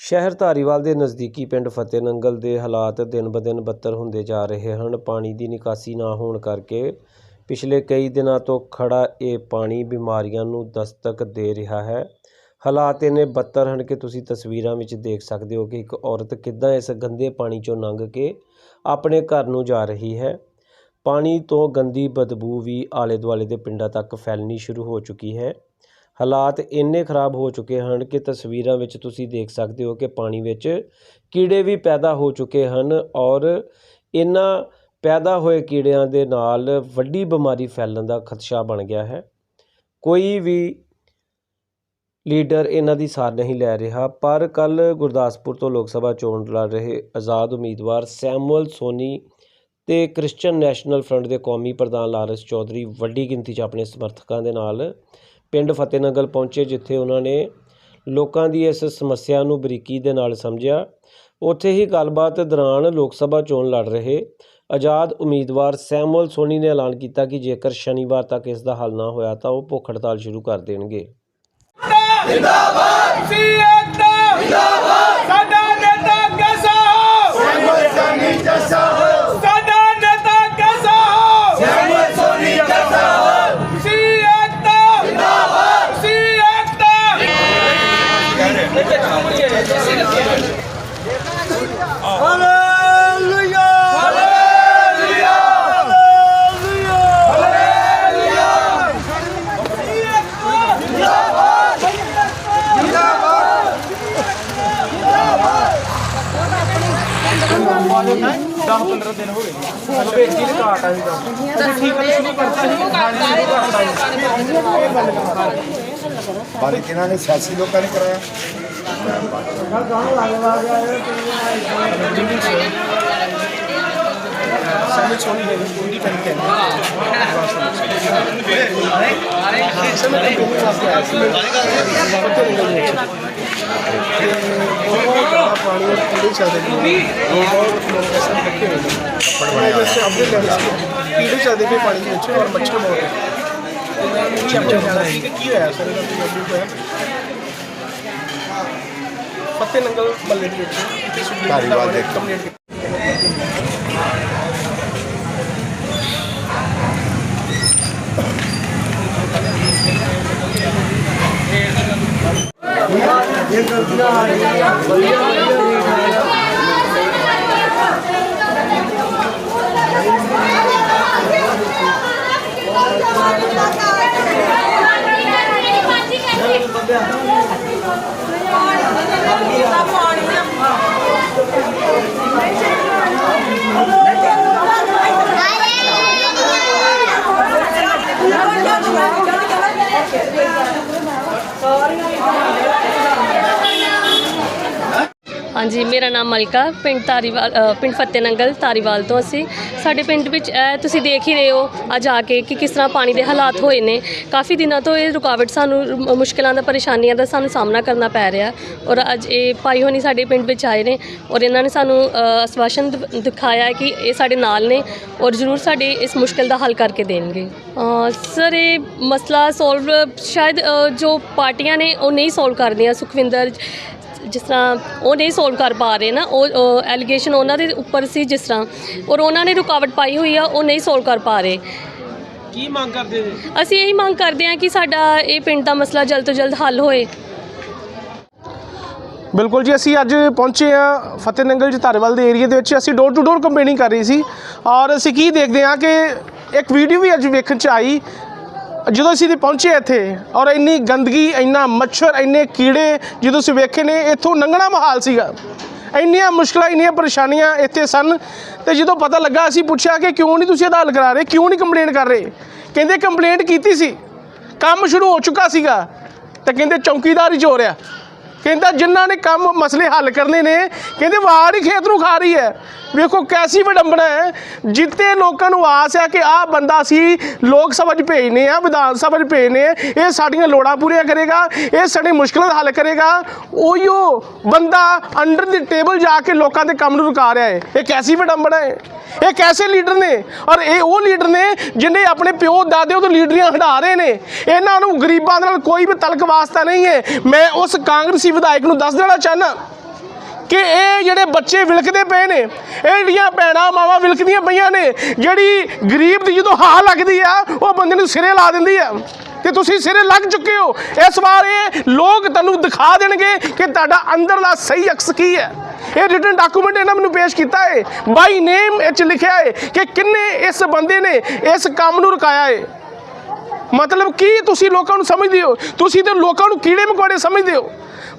ਸ਼ਹਿਰ ਧਾਰੀਵਾਲ ਦੇ ਨਜ਼ਦੀਕੀ ਪਿੰਡ ਫਤਿਹ ਨੰਗਲ ਦੇ ਹਾਲਾਤ ਦਿਨ-ਬ-ਦਿਨ ਬੱਤਰ ਹੁੰਦੇ ਜਾ ਰਹੇ ਹਨ। ਪਾਣੀ ਦੀ ਨਿਕਾਸੀ ਨਾ ਹੋਣ ਕਰਕੇ ਪਿਛਲੇ ਕਈ ਦਿਨਾਂ ਤੋਂ ਖੜਾ ਇਹ ਪਾਣੀ ਬਿਮਾਰੀਆਂ ਨੂੰ ਦਸਤਕ ਦੇ ਰਿਹਾ ਹੈ। ਹਾਲਾਤ ਇੰਨੇ ਬੱਤਰ ਹਨ ਕਿ ਤੁਸੀਂ ਤਸਵੀਰਾਂ ਵਿੱਚ ਦੇਖ ਸਕਦੇ ਹੋ ਕਿ ਇੱਕ ਔਰਤ ਕਿੱਦਾਂ ਇਸ ਗੰਦੇ ਪਾਣੀ ਚੋਂ ਲੰਘ ਕੇ ਆਪਣੇ ਘਰ ਨੂੰ ਜਾ ਰਹੀ ਹੈ। ਪਾਣੀ ਤੋਂ ਗੰਦੀ ਬਦਬੂ ਵੀ ਆਲੇ-ਦੁਆਲੇ ਦੇ ਪਿੰਡਾਂ ਤੱਕ ਫੈਲਣੀ ਸ਼ੁਰੂ ਹੋ ਚੁੱਕੀ ਹੈ। ਹਾਲਾਤ ਇੰਨੇ ਖਰਾਬ ਹੋ ਚੁੱਕੇ ਹਨ ਕਿ ਤਸਵੀਰਾਂ ਵਿੱਚ ਤੁਸੀਂ ਦੇਖ ਸਕਦੇ ਹੋ ਕਿ ਪਾਣੀ ਵਿੱਚ ਕੀੜੇ ਵੀ ਪੈਦਾ ਹੋ ਚੁੱਕੇ ਹਨ ਔਰ ਇਹਨਾਂ ਪੈਦਾ ਹੋਏ ਕੀੜਿਆਂ ਦੇ ਨਾਲ ਵੱਡੀ ਬਿਮਾਰੀ ਫੈਲਣ ਦਾ ਖਦਸ਼ਾ ਬਣ ਗਿਆ ਹੈ। ਕੋਈ ਵੀ ਲੀਡਰ ਇਹਨਾਂ ਦੀ ਸਾਰ ਨਹੀਂ ਲੈ ਰਿਹਾ, ਪਰ ਕੱਲ ਗੁਰਦਾਸਪੁਰ ਤੋਂ ਲੋਕ ਸਭਾ ਚੋਣ ਲੜ ਰਹੇ ਆਜ਼ਾਦ ਉਮੀਦਵਾਰ ਸੈਮੂਅਲ ਸੋਨੀ ਤੇ ਕ੍ਰਿਸਚੀਅਨ ਨੈਸ਼ਨਲ ਫਰੰਟ ਦੇ ਕੌਮੀ ਪ੍ਰਧਾਨ ਲਾਰੈਂਸ ਚੌਧਰੀ ਵੱਡੀ ਗਿਣਤੀ 'ਚ ਆਪਣੇ ਸਮਰਥਕਾਂ ਦੇ ਨਾਲ ਪਿੰਡ ਫਤਿਹਨਗਰ ਪਹੁੰਚੇ, ਜਿੱਥੇ ਉਹਨਾਂ ਨੇ ਲੋਕਾਂ ਦੀ ਇਸ ਸਮੱਸਿਆ ਨੂੰ ਬਰੀਕੀ ਦੇ ਨਾਲ ਸਮਝਿਆ। ਉੱਥੇ ਹੀ ਗੱਲਬਾਤ ਦੌਰਾਨ ਲੋਕ ਸਭਾ ਚੋਣ ਲੜ ਰਹੇ। ਆਜ਼ਾਦ ਉਮੀਦਵਾਰ ਸੈਮੂਅਲ ਸੋਨੀ ਨੇ ਐਲਾਨ ਕੀਤਾ ਕਿ ਜੇਕਰ ਸ਼ਨੀਵਾਰ ਤੱਕ ਇਸ ਦਾ ਹੱਲ ਨਾ ਹੋਇਆ ਤਾਂ ਉਹ ਭੁੱਖ ਹੜਤਾਲ ਸ਼ੁਰੂ ਕਰ ਦੇਣਗੇ। ਜਿੰਦਾਬਾਦ ਸਾਡਾ ਨੇਤਾ ਕੈਸਾ ਹੋ ਸੈਮਲ ਸੋਨੀ ਜੱਸਾ ਹੋ ਸਾਡਾ ਨੇਤਾ ਕੈਸਾ ਹੋ ਸੈਮਲ ਸੋਨੀ ਜੱਸਾ ਹੋ ਸੀ ਏਕਤਾ ਜਿੰਦਾਬਾਦ ਸੀ ਏਕਤਾ ਹਾਲੇਲੂਇਆ ਹਾਲੇਲੂਇਆ ਬਾਅਦ 10 15 ਦਿਨ ਹੋ ਗਏ। ਅੱਛਾ ਵੇਚੀ ਦੇ ਕਾਟ ਆ ਸੀਗਾ ਠੀਕ ਹੈ ਸ਼ੁਰੂ ਕਰਤਾ ਸੀ ਖਾਣੀ ਸ਼ੁਰੂ ਕਰਤਾ ਸੀ ਇਹ ਗੱਲ ਕਰਤਾ ਬਾਰੇ ਕਿਹਨਾਂ ਨੇ ਸਿਆਸੀ ਲੋਕਾਂ ਨੇ ਕਰਾਇਆ? ਕੱਲ ਗਾਣਾ ਲਾਇਆ ਗਿਆ ਇਹ ਤੇ ਸੋਨੀ ਹੈ ਉਹਦੀ ਟੈਂਕ ਹੈ। ਹੋਇਆ ਸਰ ਇਹਦਾ ਪੰਜਾਬੀ ਹੋਇਆ ਫਤਿਹ ਨੰਗਲ ਮੱਲੇ ਦੇ ਵਿੱਚ ਇੱਥੇ ਸੁਖਬੀਰ ਧਾਰੀਵਾਲ ਦੇ। ਕੰਪਲੀਟ ਕੀਤੀ Tá fora. ਹਾਂਜੀ ਮੇਰਾ ਨਾਮ ਮਲਕਾ ਪਿੰਡ ਧਾਰੀਵਾਲ ਅ, ਪਿੰਡ ਫਤਿਹ ਨੰਗਲ ਧਾਰੀਵਾਲ ਤੋਂ ਅਸੀਂ। ਸਾਡੇ ਪਿੰਡ ਵਿੱਚ ਇਹ ਤੁਸੀਂ ਦੇਖ ਹੀ ਰਹੇ ਹੋ ਅੱਜ ਆ ਕੇ ਕਿ ਕਿਸ ਤਰ੍ਹਾਂ ਪਾਣੀ ਦੇ ਹਾਲਾਤ ਹੋਏ ਨੇ। ਕਾਫੀ ਦਿਨਾਂ ਤੋਂ ਇਹ ਰੁਕਾਵਟ ਸਾਨੂੰ ਮ- ਮੁਸ਼ਕਿਲਾਂ ਦਾ ਪਰੇਸ਼ਾਨੀਆਂ ਦਾ ਸਾਨੂੰ ਸਾਹਮਣਾ ਕਰਨਾ ਪੈ ਰਿਹਾ ਔਰ ਅੱਜ ਇਹ ਭਾਈ ਹੋਣੀ ਸਾਡੇ ਪਿੰਡ ਵਿੱਚ ਆਏ ਨੇ ਔਰ ਇਹਨਾਂ ਨੇ ਸਾਨੂੰ ਅ, ਆਸ਼ਵਾਸਨ ਦਿ- ਦਿਖਾਇਆ ਹੈ ਕਿ ਇਹ ਸਾਡੇ ਨਾਲ ਨੇ ਔਰ ਜ਼ਰੂਰ ਸਾਡੇ ਇਸ ਮੁਸ਼ਕਿਲ ਦਾ ਹੱਲ ਕਰਕੇ ਦੇਣਗੇ। ਅ, ਸਰ ਇਹ ਮਸਲਾ ਸੋਲਵ ਸ਼ਾਇਦ ਅ, ਜੋ ਪਾਰਟੀਆਂ ਨੇ ਉਹ ਨਹੀਂ ਸੋਲਵ ਕਰਦੀਆਂ ਸੁਖਵਿੰਦਰ ਜਿਸ ਤਰ੍ਹਾਂ ਉਹ ਨਹੀਂ ਸੋਲਵ ਕਰ ਪਾ ਰਹੇ ਨਾ ਉਹ ਐਲੀਗੇਸ਼ਨ ਉਹਨਾਂ ਦੇ ਉੱਪਰ ਸੀ ਜਿਸ ਤਰ੍ਹਾਂ ਔਰ ਉਹਨਾਂ ਨੇ ਰੁਕਾਵਟ ਪਾਈ ਹੋਈ ਆ ਉਹ ਨਹੀਂ ਸੋਲਵ ਕਰ ਪਾ ਰਹੇ। ਕੀ ਮੰਗ ਕਰਦੇ ਜੀ? ਅਸੀਂ ਇਹੀ ਮੰਗ ਕਰਦੇ ਹਾਂ ਕਿ ਸਾਡਾ ਇਹ ਪਿੰਡ ਦਾ ਮਸਲਾ ਜਲਦ ਤੋਂ ਜਲਦ ਹੱਲ ਹੋਏ। ਬਿਲਕੁਲ ਜੀ ਅਸੀਂ ਅੱਜ ਪਹੁੰਚੇ ਆ ਫਤਿਹ ਨੰਗਲ ਜੀ ਧਾਰੀਵਾਲ ਦੇ ਏਰੀਆ ਦੇ ਵਿੱਚ। ਅਸੀਂ ਡੋਰ ਟੂ ਡੋਰ ਕੰਪੇਨਿੰਗ ਕਰ ਰਹੀ ਸੀ ਔਰ ਅਸੀਂ ਕੀ ਦੇਖਦੇ ਹਾਂ ਕਿ ਇੱਕ ਵੀਡੀਓ ਵੀ ਅੱਜ ਵੇਖਣ ਚ ਆਈ ਜਦੋਂ ਅਸੀਂ ਤੇ ਪਹੁੰਚੇ ਇੱਥੇ ਔਰ ਇੰਨੀ ਗੰਦਗੀ, ਇੰਨਾ ਮੱਛਰ, ਇੰਨੇ ਕੀੜੇ ਜਦੋਂ ਅਸੀਂ ਵੇਖੇ ਨੇ, ਇੱਥੋਂ ਲੰਘਣਾ ਮਹਾਲ ਸੀਗਾ। ਇੰਨੀਆਂ ਮੁਸ਼ਕਲਾਂ, ਇੰਨੀਆਂ ਪਰੇਸ਼ਾਨੀਆਂ ਇੱਥੇ ਸਨ ਤੇ ਜਦੋਂ ਪਤਾ ਲੱਗਾ, ਅਸੀਂ ਪੁੱਛਿਆ ਕਿ ਕਿਉਂ ਨਹੀਂ ਤੁਸੀਂ ਇਹਦਾ ਹੱਲ ਕਰਾ ਰਹੇ, ਕਿਉਂ ਨਹੀਂ ਕੰਪਲੇਂਟ ਕਰ ਰਹੇ? ਕਹਿੰਦੇ ਕੰਪਲੇਂਟ ਕੀਤੀ ਸੀ। ਕੰਮ ਸ਼ੁਰੂ ਹੋ ਚੁੱਕਾ ਸੀਗਾ ਤੇ ਕਹਿੰਦੇ ਚੌਕੀਦਾਰ ਹੀ ਚੋਰ ਆ ਕਹਿੰਦਾ ਜਿਨ੍ਹਾਂ ਨੇ ਕੰਮ ਮਸਲੇ ਹੱਲ ਕਰਨੇ ਨੇ, ਕਹਿੰਦੇ ਵਾਰ ਹੀ ਖੇਤ ਨੂੰ ਖਾ ਰਹੀ ਹੈ। ਵੇਖੋ ਕੈਸੀ ਵਿਡੰਬਣਾ ਹੈ। ਜਿੱਤੇ ਲੋਕਾਂ ਨੂੰ ਆਸ ਹੈ ਕਿ ਆਹ ਬੰਦਾ ਸੀ ਲੋਕ ਸਭਾ 'ਚ ਭੇਜਨੇ ਆ, ਵਿਧਾਨ ਸਭਾ 'ਚ ਭੇਜਨੇ ਇਹ ਸਾਡੀਆਂ ਲੋੜਾਂ ਪੂਰੀਆਂ ਕਰੇਗਾ, ਇਹ ਸਾਡੀ ਮੁਸ਼ਕਲਾਂ ਦਾ ਹੱਲ ਕਰੇਗਾ। ਉਹੀਓ ਬੰਦਾ ਅੰਡਰ ਦੀ ਟੇਬਲ ਜਾ ਕੇ ਲੋਕਾਂ ਦੇ ਕੰਮ ਨੂੰ ਰੁਕਾ ਰਿਹਾ ਹੈ। ਇਹ ਕੈਸੀ ਵਿਡੰਬਣਾ ਹੈ? ਇਹ ਕੈਸੇ ਲੀਡਰ ਨੇ? ਔਰ ਇਹ ਉਹ ਲੀਡਰ ਨੇ ਜਿਨੇ ਆਪਣੇ ਪਿਓ ਦਾਦਿਆਂ ਤੋਂ ਲੀਡਰੀਆਂ ਹਟਾ ਰਹੇ ਨੇ। ਇਹਨਾਂ ਨੂੰ ਗਰੀਬਾਂ ਨਾਲ ਕੋਈ ਵੀ ਤਲਕ ਵਾਸਤਾ ਨਹੀਂ ਹੈ। ਮੈਂ ਉਸ ਕਾਂਗਰਸੀ ਵਿਧਾਇਕ ਨੂੰ ਦੱਸ ਦੇਣਾ ਚਾਹਨਾ ਕਿ ਇਹ ਜਿਹੜੇ ਬੱਚੇ ਵਿਲਕਦੇ ਪਏ ਨੇ, ਇਹ ਜਿਹੜੀਆਂ ਭੈਣਾਂ ਮਾਵਾਂ ਵਿਲਕਦੀਆਂ ਪਈਆਂ ਨੇ, ਜਿਹੜੀ ਗਰੀਬ ਦੀ ਜਦੋਂ ਹਾਲ ਲੱਗਦੀ ਆ, ਉਹ ਬੰਦੇ ਨੂੰ ਸਿਰੇ ਲਾ ਦਿੰਦੀ ਆ। ਤੇ ਤੁਸੀਂ ਸਿਰੇ ਲੱਗ ਚੁੱਕੇ ਹੋ। ਇਸ ਵਾਰ ਇਹ ਲੋਕ ਤੁਹਾਨੂੰ ਦਿਖਾ ਦੇਣਗੇ ਕਿ ਤੁਹਾਡਾ ਅੰਦਰਲਾ ਸਹੀ ਅਕਸ ਕੀ ਹੈ। ਇਹ ਰਿਟਨ ਡਾਕੂਮੈਂਟ ਇਹਨਾਂ ਮੈਨੂੰ ਪੇਸ਼ ਕੀਤਾ ਹੈ ਬਾਈ ਨੇਮ ਇਹ ਚ ਲਿਖਿਆ ਹੈ ਕਿ ਕਿੰਨੇ ਇਸ ਬੰਦੇ ਨੇ ਇਸ ਕੰਮ ਨੂੰ ਰੁਕਾਇਆ ਹੈ ਮਤਲਬ ਕੀ ਤੁਸੀਂ ਲੋਕਾਂ ਨੂੰ ਸਮਝਦੇ ਹੋ? ਤੁਸੀਂ ਤੇ ਲੋਕਾਂ ਨੂੰ ਕੀੜੇ ਮਕੌੜੇ ਸਮਝਦੇ ਹੋ।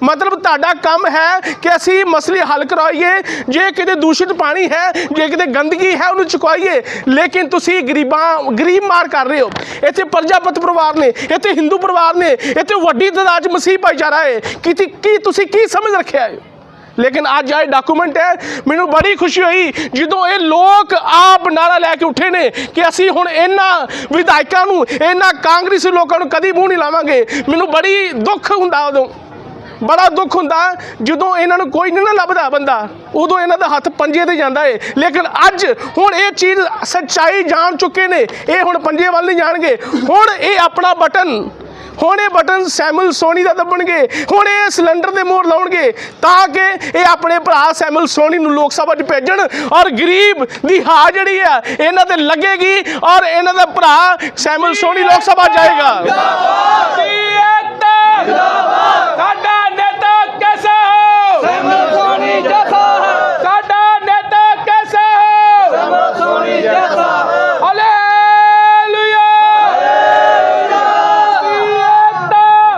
ਮਤਲਬ ਤੁਹਾਡਾ ਕੰਮ ਹੈ ਕਿ ਅਸੀਂ ਮਸਲੇ ਹੱਲ ਕਰਾਈਏ। ਜੇ ਕਿਤੇ ਦੂਸ਼ਿਤ ਪਾਣੀ ਹੈ, ਜੇ ਕਿਤੇ ਗੰਦਗੀ ਹੈ, ਉਹਨੂੰ ਚੁਕਵਾਈਏ ਲੇਕਿਨ ਤੁਸੀਂ ਗਰੀਬਾਂ, ਗਰੀਬ ਮਾਰ ਕਰ ਰਹੇ ਹੋ। ਇੱਥੇ ਪ੍ਰਜਾਪਤ ਪਰਿਵਾਰ ਨੇ, ਇੱਥੇ ਹਿੰਦੂ ਪਰਿਵਾਰ ਨੇ, ਇੱਥੇ ਵੱਡੀ ਤਾਦਾਦ ਮਸੀਹ ਭਾਈਚਾਰਾ ਹੈ ਕੀ ਕੀ ਤੁਸੀਂ ਕੀ ਸਮਝ ਰੱਖਿਆ ਹੈ ਲੇਕਿਨ ਅੱਜ ਇਹ ਡਾਕੂਮੈਂਟ ਹੈ, ਮੈਨੂੰ ਬੜੀ ਖੁਸ਼ੀ ਹੋਈ ਜਦੋਂ ਇਹ ਲੋਕ ਆਪ ਨਾਰਾ ਲੈ ਕੇ ਉੱਠੇ ਨੇ ਕਿ ਅਸੀਂ ਹੁਣ ਇਹਨਾਂ ਵਿਧਾਇਕਾਂ ਨੂੰ, ਇਹਨਾਂ ਕਾਂਗਰਸੀ ਲੋਕਾਂ ਨੂੰ ਕਦੀ ਮੂੰਹ ਨਹੀਂ ਲਾਵਾਂਗੇ। ਮੈਨੂੰ ਬੜੀ ਦੁੱਖ ਹੁੰਦਾ ਉਦੋਂ। ਬੜਾ ਦੁੱਖ ਹੁੰਦਾ ਜਦੋਂ ਇਹਨਾਂ ਨੂੰ ਕੋਈ ਨਹੀਂ ਨਾ ਲੱਭਦਾ ਬੰਦਾ। ਉਦੋਂ ਇਹਨਾਂ ਦਾ ਹੱਥ ਪੰਜੇ ਤੇ ਜਾਂਦਾ ਏ। ਲੇਕਿਨ ਅੱਜ ਹੁਣ ਇਹ ਚੀਜ਼ ਸੱਚਾਈ ਜਾਣ ਚੁੱਕੇ ਨੇ। ਇਹ ਹੁਣ ਪੰਜੇ ਵੱਲ ਨਹੀਂ ਜਾਣਗੇ। ਹੁਣ ਇਹ ਆਪਣਾ ਬਟਨ ਹੁਣ ਇਹ ਬਟਨ ਸੈਮਲ ਸੋਨੀ ਦਾ ਦੱਬਣਗੇ, ਹੁਣ ਇਹ ਸਿਲੰਡਰ ਦੇ ਮੋਹਰ ਲਾਉਣਗੇ, ਤਾਂ ਕਿ ਇਹ ਆਪਣੇ ਭਰਾ ਸੈਮਲ ਸੋਨੀ ਨੂੰ ਲੋਕ ਸਭਾ 'ਚ ਭੇਜਣ ਔਰ ਗਰੀਬ ਦੀ ਹਾ ਜਿਹੜੀ ਆ, ਇਹਨਾਂ ਤੇ ਲੱਗੇਗੀ ਔਰ ਇਹਨਾਂ ਦਾ ਭਰਾ ਸੈਮਲ ਸੋਨੀ ਲੋਕ ਸਭਾ ਜਾਏਗਾ ਸਾਡਾ ਨੇਤਾ ਕੈਸਾ ਹੋ ਸੈਮਲ ਸੋਨੀ ਜੈਸਾ ਹੈ ਸਾਡਾ ਨੇਤਾ ਕੈਸਾ ਹੋ ਸੈਮਲ ਸੋਨੀ ਜੈਸਾ ਹੈ ਹਾਲੇਲੂਇਆ ਹਾਲੇਲੂਇਆ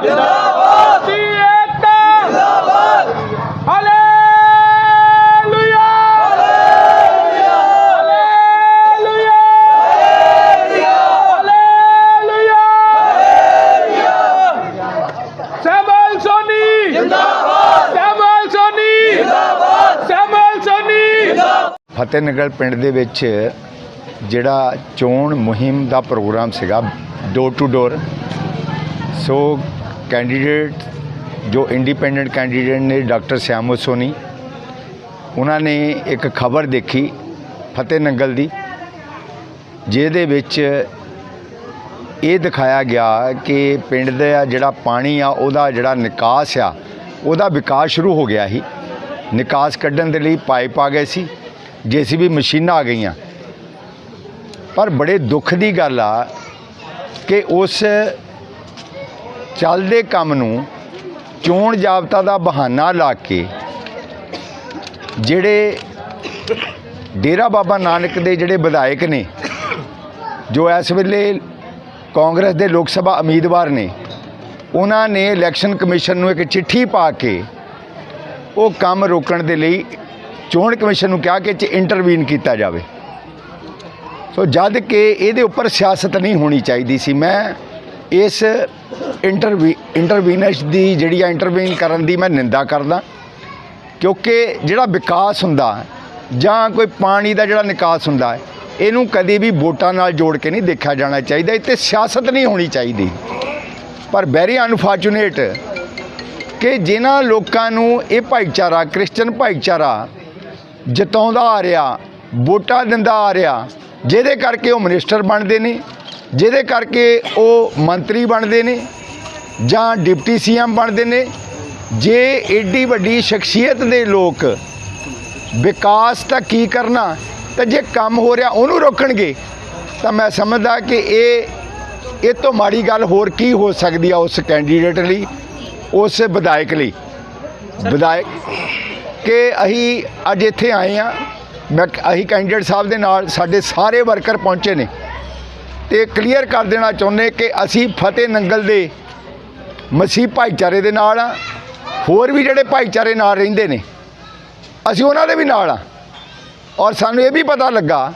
ਜਿੰਦਾਬਾਦ ਜਿੰਦਾਬਾਦ hallelujah hallelujah hallelujah Samuel Soni ਜਿੰਦਾਬਾਦ ਸੈਮਲ ਸੋਨੀ ਜਿੰਦਾਬਾਦ ਸੈਮਲ ਸੋਨੀ ਫਤਿਹਨਗਰ ਪਿੰਡ ਦੇ ਵਿੱਚ ਜਿਹੜਾ ਚੋਣ ਮੁਹਿੰਮ ਦਾ ਪ੍ਰੋਗਰਾਮ ਸੀਗਾ door to door so candidate ਜੋ ਇੰਡੀਪੈਂਡੈਂਟ ਕੈਂਡੀਡੇਟ ਨੇ ਡਾਕਟਰ ਸਿਆਮੋ ਸੋਨੀ, ਉਹਨਾਂ ਨੇ ਇੱਕ ਖਬਰ ਦੇਖੀ ਫਤਿਹ ਨੰਗਲ ਦੀ, ਜਿਹਦੇ ਵਿੱਚ ਇਹ ਦਿਖਾਇਆ ਗਿਆ ਕਿ ਪਿੰਡ ਦਾ ਜਿਹੜਾ ਪਾਣੀ ਆ, ਉਹਦਾ ਜਿਹੜਾ ਨਿਕਾਸ ਆ, ਉਹਦਾ ਵਿਕਾਸ ਸ਼ੁਰੂ ਹੋ ਗਿਆ ਸੀ। ਨਿਕਾਸ ਕੱਢਣ ਦੇ ਲਈ ਪਾਈਪ ਆ ਗਏ ਸੀ। ਜੀਸੀਬੀ ਮਸ਼ੀਨਾਂ ਆ ਗਈਆਂ। ਪਰ ਬੜੇ ਦੁੱਖ ਦੀ ਗੱਲ ਆ ਕਿ ਉਸ ਚੱਲਦੇ ਕੰਮ ਨੂੰ ਚੋਣ ਜਾਬਤਾ ਦਾ ਬਹਾਨਾ ਲਾ ਕੇ ਜਿਹੜੇ ਡੇਰਾ ਬਾਬਾ ਨਾਨਕ ਦੇ ਜਿਹੜੇ ਵਿਧਾਇਕ ਨੇ, ਜੋ ਇਸ ਵੇਲੇ ਕਾਂਗਰਸ ਦੇ ਲੋਕ ਸਭਾ ਉਮੀਦਵਾਰ ਨੇ, ਉਹਨਾਂ ਨੇ ਇਲੈਕਸ਼ਨ ਕਮਿਸ਼ਨ ਨੂੰ ਇੱਕ ਚਿੱਠੀ ਪਾ ਕੇ ਉਹ ਕੰਮ ਰੋਕਣ ਦੇ ਲਈ ਚੋਣ ਕਮਿਸ਼ਨ ਨੂੰ ਕਿਹਾ ਕਿ ਇਹ 'ਚ ਇੰਟਰਵੀਨ ਕੀਤਾ ਜਾਵੇ। ਸੋ ਜਦ ਕਿ ਇਹਦੇ ਉੱਪਰ ਸਿਆਸਤ ਨਹੀਂ ਹੋਣੀ ਚਾਹੀਦੀ ਸੀ। ਮੈਂ ਇਸ ਇੰਟਰਵੀ ਇੰਟਰਵੀਨੈਂਸ ਦੀ ਜਿਹੜੀ ਆ ਇੰਟਰਵੀਨ ਕਰਨ ਦੀ ਮੈਂ ਨਿੰਦਾ ਕਰਦਾ। ਕਿਉਂਕਿ ਜਿਹੜਾ ਵਿਕਾਸ ਹੁੰਦਾ, ਜਾਂ ਕੋਈ ਪਾਣੀ ਦਾ ਜਿਹੜਾ ਨਿਕਾਸ ਹੁੰਦਾ, ਇਹਨੂੰ ਕਦੇ ਵੀ ਵੋਟਾਂ ਨਾਲ ਜੋੜ ਕੇ ਨਹੀਂ ਦੇਖਿਆ ਜਾਣਾ ਚਾਹੀਦਾ। ਇੱਥੇ ਸਿਆਸਤ ਨਹੀਂ ਹੋਣੀ ਚਾਹੀਦੀ। ਪਰ ਵੈਰੀ ਅਨਫੋਰਚੂਨੇਟ ਕਿ ਜਿਨ੍ਹਾਂ ਲੋਕਾਂ ਨੂੰ ਇਹ ਭਾਈਚਾਰਾ ਕ੍ਰਿਸਚੀਅਨ ਭਾਈਚਾਰਾ ਜਿਤਾਉਂਦਾ ਆ ਰਿਹਾ ਵੋਟਾਂ ਦਿੰਦਾ ਆ ਰਿਹਾ ਜਿਹਦੇ ਕਰਕੇ ਉਹ ਮਿਨਿਸਟਰ ਬਣਦੇ ਨੇ ਜਿਹਦੇ ਕਰਕੇ ਉਹ ਮੰਤਰੀ ਬਣਦੇ ਨੇ ਜਾਂ ਡਿਪਟੀ ਸੀਐਮ ਬਣਦੇ ਨੇ ਜੇ ਏਡੀ ਵੱਡੀ ਸ਼ਖਸੀਅਤ ਦੇ ਲੋਕ ਵਿਕਾਸ ਤਾਂ ਕੀ ਕਰਨਾ ਤਾਂ ਜੇ ਕੰਮ ਹੋ ਰਿਹਾ ਉਹਨੂੰ ਰੋਕਣਗੇ ਤਾਂ ਮੈਂ ਸਮਝਦਾ ਕਿ ਇਹ ਇਹ ਤੋਂ ਮਾੜੀ ਗੱਲ ਹੋਰ ਕੀ ਹੋ ਸਕਦੀ ਆ ਉਸ ਕੈਂਡੀਡੇਟ ਲਈ ਉਸ ਵਿਧਾਇਕ ਲਈ। ਵਿਧਾਇਕ ਕਿ ਅਸੀਂ ਅੱਜ ਇੱਥੇ ਆਏ ਆ ਮੈਂ ਅਸੀਂ ਕੈਂਡੀਡੇਟ ਸਾਹਿਬ ਦੇ ਨਾਲ ਸਾਡੇ ਸਾਰੇ ਵਰਕਰ ਪਹੁੰਚੇ ਨੇ। ਤੇ ਕਲੀਅਰ ਕਰ ਦੇਣਾ ਚਾਹੁੰਦੇ ਕਿ ਅਸੀਂ ਫਤਿਹ ਨੰਗਲ ਦੇ ਮਸੀਹ ਭਾਈਚਾਰੇ ਦੇ ਨਾਲ ਆ ਹੋਰ ਵੀ ਜਿਹੜੇ ਭਾਈਚਾਰੇ ਨਾਲ ਰਹਿੰਦੇ ਨੇ, ਅਸੀਂ ਉਹਨਾਂ ਦੇ ਵੀ ਨਾਲ ਆ ਔਰ ਸਾਨੂੰ ਇਹ ਵੀ ਪਤਾ ਲੱਗਾ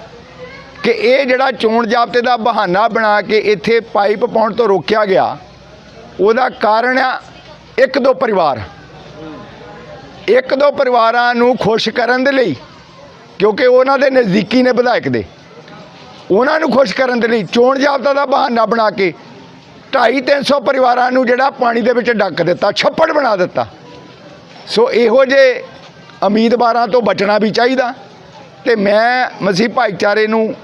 ਕਿ ਇਹ ਜਿਹੜਾ ਚੋਣ ਜਾਬਤੇ ਦਾ ਬਹਾਨਾ ਬਣਾ ਕੇ ਇੱਥੇ ਪਾਈਪ ਪਾਉਣ ਤੋਂ ਰੋਕਿਆ ਗਿਆ, ਉਹਦਾ ਕਾਰਨ ਆ ਇੱਕ ਦੋ ਪਰਿਵਾਰ। ਇੱਕ ਦੋ ਪਰਿਵਾਰਾਂ ਨੂੰ ਖੁਸ਼ ਕਰਨ ਦੇ ਲਈ, ਕਿਉਂਕਿ ਉਹਨਾਂ ਦੇ ਨਜ਼ਦੀਕੀ ਨੇ ਵਿਧਾਇਕ ਦੇ। ਉਹਨਾਂ ਨੂੰ ਖੁਸ਼ ਕਰਨ ਦੇ ਲਈ ਚੋਣ ਜਾਬਤਾ ਦਾ ਬਹਾਨਾ ਬਣਾ ਕੇ 2.5 300 ਪਰਿਵਾਰਾਂ ਨੂੰ ਜਿਹੜਾ ਪਾਣੀ ਦੇ ਵਿੱਚ ਡੱਕ ਦਿੱਤਾ, ਛੱਪੜ ਬਣਾ ਦਿੱਤਾ। ਸੋ ਇਹੋ ਜਿਹੇ ਉਮੀਦਵਾਰਾਂ ਤੋਂ ਬਚਣਾ ਵੀ ਚਾਹੀਦਾ ਤੇ ਮੈਂ ਮਸੀਹ ਭਾਈਚਾਰੇ ਨੂੰ,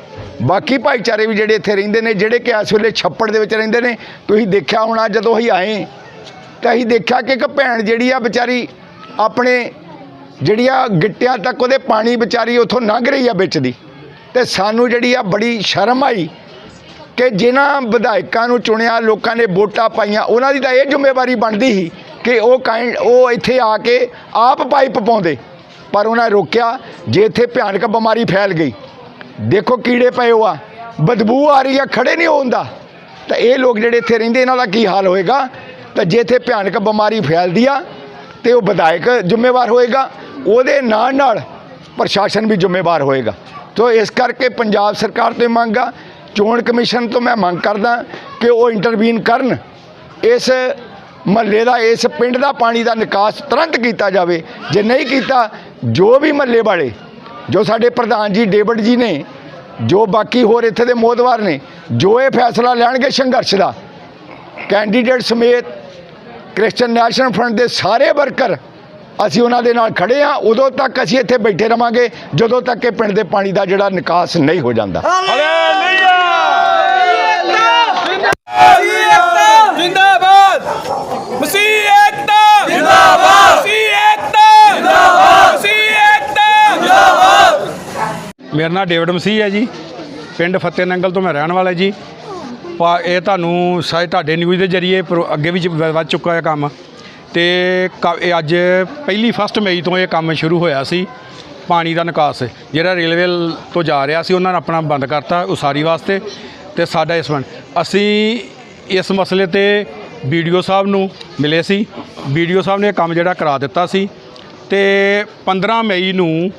ਬਾਕੀ ਭਾਈਚਾਰੇ ਵੀ ਜਿਹੜੇ ਇੱਥੇ ਰਹਿੰਦੇ ਨੇ, ਜਿਹੜੇ ਕਿ ਇਸ ਵੇਲੇ ਛੱਪੜ ਦੇ ਵਿੱਚ ਰਹਿੰਦੇ ਨੇ, ਤੁਸੀਂ ਦੇਖਿਆ ਹੋਣਾ ਜਦੋਂ ਅਸੀਂ ਆਏ, ਤਾਂ ਅਸੀਂ ਦੇਖਿਆ ਕਿ ਇੱਕ ਭੈਣ ਜਿਹੜੀ ਆ ਵਿਚਾਰੀ ਆਪਣੇ ਜਿਹੜੀ ਆ ਗਿੱਟਿਆਂ ਤੱਕ ਉਹਦੇ ਪਾਣੀ ਵਿਚਾਰੀ ਉੱਥੋਂ ਲੰਘ ਰਹੀ ਆ ਵਿੱਚ ਦੀ। ਤੇ ਸਾਨੂੰ ਜਿਹੜੀ ਆ ਬੜੀ ਸ਼ਰਮ ਆਈ ਕਿ ਜਿਨ੍ਹਾਂ ਵਿਧਾਇਕਾਂ ਨੂੰ ਚੁਣਿਆ, ਲੋਕਾਂ ਨੇ ਵੋਟਾਂ ਪਾਈਆਂ, ਉਹਨਾਂ ਦੀ ਤਾਂ ਇਹ ਜ਼ਿੰਮੇਵਾਰੀ ਬਣਦੀ ਸੀ ਕਿ ਉਹ ਕਾਇੰਡ ਉਹ ਇੱਥੇ ਆ ਕੇ ਆਪ ਪਾਈਪ ਪਾਉਂਦੇ। ਪਰ ਉਹਨਾਂ ਰੋਕਿਆ, ਜੇ ਇੱਥੇ ਭਿਆਨਕ ਬਿਮਾਰੀ ਫੈਲ ਗਈ। ਦੇਖੋ ਕੀੜੇ ਪਏ ਹੋ ਆ ਬਦਬੂ ਆ ਰਹੀ ਆ ਖੜੇ ਨਹੀਂ ਹੁੰਦਾ ਤਾਂ ਇਹ ਲੋਕ ਜਿਹੜੇ ਇੱਥੇ ਰਹਿੰਦੇ, ਇਹਨਾਂ ਦਾ ਕੀ ਹਾਲ ਹੋਏਗਾ? ਤਾਂ ਜੇ ਇੱਥੇ ਭਿਆਨਕ ਬਿਮਾਰੀ ਫੈਲਦੀ ਆ ਤੇ ਉਹ ਵਿਧਾਇਕ ਜ਼ਿੰਮੇਵਾਰ ਹੋਏਗਾ, ਉਹਦੇ ਨਾਲ ਨਾਲ ਪ੍ਰਸ਼ਾਸਨ ਵੀ ਜ਼ਿੰਮੇਵਾਰ ਹੋਏਗਾ। ਤੋ ਇਸ ਕਰਕੇ ਪੰਜਾਬ ਸਰਕਾਰ ਤੋਂ ਇਹ ਮੰਗ ਆ, ਚੋਣ ਕਮਿਸ਼ਨ ਤੋਂ ਮੈਂ ਮੰਗ ਕਰਦਾ ਕਿ ਉਹ ਇੰਟਰਵੀਨ ਕਰਨ। ਇਸ ਮਹੱਲੇ ਦਾ, ਇਸ ਪਿੰਡ ਦਾ ਪਾਣੀ ਦਾ ਨਿਕਾਸ ਤੁਰੰਤ ਕੀਤਾ ਜਾਵੇ। ਜੇ ਨਹੀਂ ਕੀਤਾ, ਜੋ ਵੀ ਮਹੱਲੇ ਵਾਲੇ, ਜੋ ਸਾਡੇ ਪ੍ਰਧਾਨ ਜੀ ਡੇਵਿਡ ਜੀ ਨੇ, ਜੋ ਬਾਕੀ ਹੋਰ ਇੱਥੇ ਦੇ ਮੋਦਵਾਰ ਨੇ, ਜੋ ਇਹ ਫੈਸਲਾ ਲੈਣਗੇ ਸੰਘਰਸ਼ ਦਾ, ਕੈਂਡੀਡੇਟ ਸਮੇਤ ਕ੍ਰਿਸਚਨ ਨੈਸ਼ਨਲ ਫਰੰਟ ਦੇ ਸਾਰੇ ਵਰਕਰ ਅਸੀਂ ਉਹਨਾਂ ਦੇ ਨਾਲ ਖੜੇ ਆ ਉਦੋਂ ਤੱਕ ਅਸੀਂ ਇੱਥੇ ਬੈਠੇ ਰਵਾਂਗੇ, ਜਦੋਂ ਤੱਕ ਇਹ ਪਿੰਡ ਦੇ ਪਾਣੀ ਦਾ ਜਿਹੜਾ ਨਿਕਾਸ ਨਹੀਂ ਹੋ ਜਾਂਦਾ। ਜਿੰਦਾਬਾਦ ਮਸੀਹ ਏਕਤਾ ਜਿੰਦਾਬਾਦ ਮਸੀਹ ਏਕਤਾ ਜਿੰਦਾਬਾਦ ਮਸੀਹ ਏਕਤਾ ਜਿੰਦਾਬਾਦ ਮੇਰਾ ਨਾਮ ਡੇਵਿਡ ਮਸੀਹ ਹੈ ਜੀ। ਪਿੰਡ ਫਤਿਹ ਨੰਗਲ ਤੋਂ ਮੈਂ ਰਹਿਣ ਵਾਲਾ ਜੀ। ਪਾ ਇਹ ਤੁਹਾਨੂੰ ਸ਼ਾਇਦ ਤੁਹਾਡੇ ਨਿਊਜ਼ ਦੇ ਜਰੀਏ ਪ੍ਰੋ- ਅੱਗੇ ਵੀ ਜ- ਵ- ਵੱਧ ਚੁੱਕਾ ਹੈ ਕੰਮ। ਤੇ ਕ- ਇਹ ਅੱਜ ਪਹਿਲੀ ਫਸਟ ਮਈ ਤੋਂ ਇਹ ਕੰਮ ਸ਼ੁਰੂ ਹੋਇਆ ਸੀ, ਪਾਣੀ ਦਾ ਨਿਕਾਸ। ਜਿਹੜਾ ਰੇਲਵੇ ਲ- ਤੋਂ ਜਾ ਰਿਹਾ ਸੀ, ਉਹਨਾਂ ਨੇ ਆਪਣਾ ਬੰਦ ਕਰਤਾ ਉਸਾਰੀ ਵਾਸਤੇ। ਤੇ ਸਾਡਾ ਇਸ ਵਨ ਅਸੀਂ ਇਸ ਮਸਲੇ ਤੇ ਵੀਡੀਓ ਸਾਹਿਬ ਨੂੰ ਮਿਲੇ ਸੀ। ਵੀਡੀਓ ਸਾਹਿਬ ਨੇ ਇਹ ਕੰਮ ਜਿਹੜਾ ਕਰਾ ਦਿੱਤਾ ਸੀ। ਤੇ 15 ਮਈ ਨੂੰ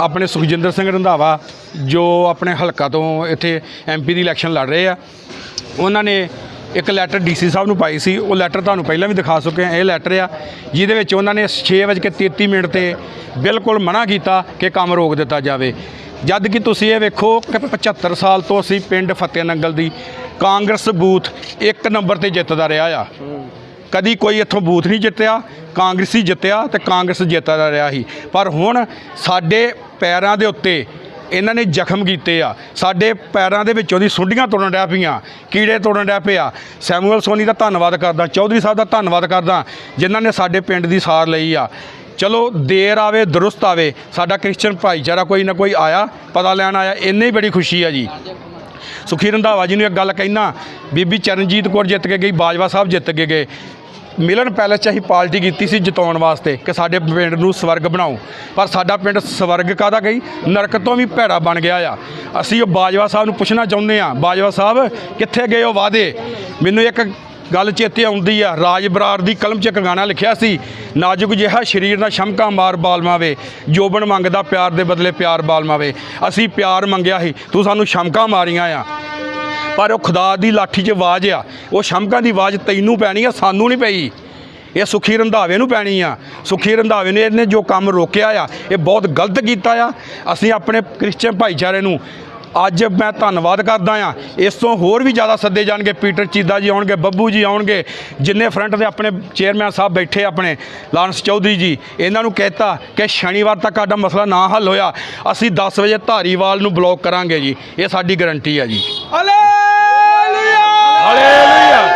ਆਪਣੇ ਸੁਖਜਿੰਦਰ ਸਿੰਘ ਰੰਧਾਵਾ, ਜੋ ਆਪਣੇ ਹਲਕਾ ਤੋਂ ਇੱਥੇ ਐਮਪੀ ਦੀ ਇਲੈਕਸ਼ਨ ਲੜ ਰਹੇ ਆ, ਉਹਨਾਂ ਨੇ ਇੱਕ ਲੈਟਰ ਡੀਸੀ ਸਾਹਿਬ ਨੂੰ ਪਾਈ ਸੀ। ਉਹ ਲੈਟਰ ਤੁਹਾਨੂੰ ਪਹਿਲਾਂ ਵੀ ਦਿਖਾ ਚੁੱਕੇ ਹਾਂ ਇਹ ਲੈਟਰ ਆ, ਜਿਹਦੇ ਵਿੱਚ ਉਹਨਾਂ ਨੇ 6:33 ਮਿੰਟ ਤੇ ਬਿਲਕੁਲ ਮਨਾ ਕੀਤਾ ਕਿ ਕੰਮ ਰੋਕ ਦਿੱਤਾ ਜਾਵੇ। ਜਦ ਕਿ ਤੁਸੀਂ ਇਹ ਵੇਖੋ ਕਿ 75 ਸਾਲ ਤੋਂ ਅਸੀਂ ਪਿੰਡ ਫਤਿਹ ਨੰਗਲ ਦੀ ਕਾਂਗਰਸ ਬੂਥ ਇੱਕ ਨੰਬਰ ਤੇ ਜਿੱਤਦਾ ਰਿਹਾ ਆ। ਕਦੀ ਕੋਈ ਇੱਥੋਂ ਬੂਥ ਨਹੀਂ ਜਿੱਤਿਆ, ਕਾਂਗਰਸੀ ਜਿੱਤਿਆ ਤੇ ਕਾਂਗਰਸ ਜਿੱਤਦਾ ਰਿਹਾ ਸੀ। ਪਰ ਹੁਣ ਸਾਡੇ ਪੈਰਾਂ ਦੇ ਉੱਤੇ ਇਹਨਾਂ ਨੇ ਜ਼ਖਮ ਕੀਤੇ ਆ। ਸਾਡੇ ਪੈਰਾਂ ਦੇ ਵਿੱਚੋਂ ਦੀ ਸੁੰਡੀਆਂ ਤੋੜਨ ਡਿਆ ਪਈਆਂ, ਕੀੜੇ ਤੋੜਨ ਡਿਆ ਪਿਆ। ਸੈਮੂਅਲ ਸੋਨੀ ਦਾ ਧੰਨਵਾਦ ਕਰਦਾ, ਚੌਧਰੀ ਸਾਹਿਬ ਦਾ ਧੰਨਵਾਦ ਕਰਦਾ, ਜਿਨ੍ਹਾਂ ਨੇ ਸਾਡੇ ਪਿੰਡ ਦੀ ਸਾਰ ਲਈ ਆ। ਚਲੋ ਦੇਰ ਆਵੇ, ਦਰੁਸਤ ਆਵੇ, ਸਾਡਾ ਕ੍ਰਿਸਚੀਅਨ ਭਾਈਚਾਰਾ ਕੋਈ ਨਾ ਕੋਈ ਆਇਆ, ਪਤਾ ਲੈਣ ਆਇਆ, ਇੰਨੀ ਬੜੀ ਖੁਸ਼ੀ ਆ ਜੀ। ਸੁਖੀ ਰੰਧਾਵਾ ਜੀ ਨੂੰ ਇੱਕ ਗੱਲ ਕਹਿਣਾ ਬੀਬੀ ਚਰਨਜੀਤ ਕੌਰ ਜਿੱਤ ਕੇ ਗਈ, ਬਾਜਵਾ ਸਾਹਿਬ ਜਿੱਤ ਕੇ ਗਏ। ਮਿਲਨ ਪੈਲਸ 'ਚ ਅਸੀਂ ਪਾਰਟੀ ਕੀਤੀ ਸੀ ਜਿਤਾਉਣ ਵਾਸਤੇ ਕਿ ਸਾਡੇ ਪਿੰਡ ਨੂੰ ਸਵਰਗ ਬਣਾਓ। ਪਰ ਸਾਡਾ ਪਿੰਡ ਸਵਰਗ ਕਾਦਾ ਗਈ? ਨਰਕ ਤੋਂ ਵੀ ਭੈੜਾ ਬਣ ਗਿਆ ਆ। ਅਸੀਂ ਉਹ ਬਾਜਵਾ ਸਾਹਿਬ ਨੂੰ ਪੁੱਛਣਾ ਚਾਹੁੰਦੇ ਆ ਬਾਜਵਾ ਸਾਹਿਬ, ਕਿੱਥੇ ਗਏ ਉਹ ਵਾਅਦੇ? ਮੈਨੂੰ ਇੱਕ ਗੱਲ ਚੇਤੇ ਆਉਂਦੀ ਆ, ਰਾਜ ਬਰਾੜ ਦੀ ਕਲਮ 'ਚ ਇੱਕ ਗਾਣਾ ਲਿਖਿਆ ਸੀ, ਨਾਜ਼ੁਕ ਜਿਹਾ ਸਰੀਰ ਦਾ ਸ਼ਮਕਾ ਮਾਰ ਬਾਲਮਾਵੇ ਜੋਬਨ ਮੰਗਦਾ ਪਿਆਰ ਦੇ ਬਦਲੇ ਪਿਆਰ ਬਾਲਮਾਵੇ ਅਸੀਂ ਪਿਆਰ ਮੰਗਿਆ ਸੀ, ਤੂੰ ਸਾਨੂੰ ਸ਼ਮਕਾ ਮਾਰੀਆਂ ਆ। ਪਰ ਉਹ ਖੁਦਾ ਦੀ ਲਾਠੀ 'ਚ ਆਵਾਜ਼ ਆ। ਉਹ ਸ਼ਮਕਾਂ ਦੀ ਆਵਾਜ਼ ਤੈਨੂੰ ਪੈਣੀ ਆ, ਸਾਨੂੰ ਨਹੀਂ ਪਈ। ਇਹ ਸੁਖੀ ਰੰਧਾਵੇ ਨੂੰ ਪੈਣੀ ਆ। ਸੁਖੀ ਰੰਧਾਵੇ ਨੇ ਇਹਨੇ ਜੋ ਕੰਮ ਰੋਕਿਆ ਆ, ਇਹ ਬਹੁਤ ਗਲਤ ਕੀਤਾ ਆ। ਅਸੀਂ ਆਪਣੇ ਕ੍ਰਿਸਚੀਅਨ ਭਾਈਚਾਰੇ ਨੂੰ ਅੱਜ ਮੈਂ ਧੰਨਵਾਦ ਕਰਦਾ ਆ। ਇਸ ਤੋਂ ਹੋਰ ਵੀ ਜ਼ਿਆਦਾ ਸੱਦੇ ਜਾਣਗੇ। ਪੀਟਰ ਚੀਦਾ ਜੀ ਆਉਣਗੇ, ਬੱਬੂ ਜੀ ਆਉਣਗੇ, ਜਿੰਨੇ ਫਰੰਟ ਦੇ ਆਪਣੇ ਚੇਅਰਮੈਨ ਸਾਹਿਬ ਬੈਠੇ ਆਪਣੇ, ਲਾਰੈਂਸ ਚੌਧਰੀ ਜੀ, ਇਹਨਾਂ ਨੂੰ ਕਹਿਤਾ ਕਿ ਸ਼ਨੀਵਾਰ ਤੱਕ ਸਾਡਾ ਮਸਲਾ ਨਾ ਹੱਲ ਹੋਇਆ। ਅਸੀਂ 10 ਵਜੇ ਧਾਰੀਵਾਲ ਨੂੰ ਬਲੌਕ ਕਰਾਂਗੇ ਜੀ। ਇਹ ਸਾਡੀ ਗਾਰੰਟੀ ਆ ਜੀ। Hallelujah Hallelujah.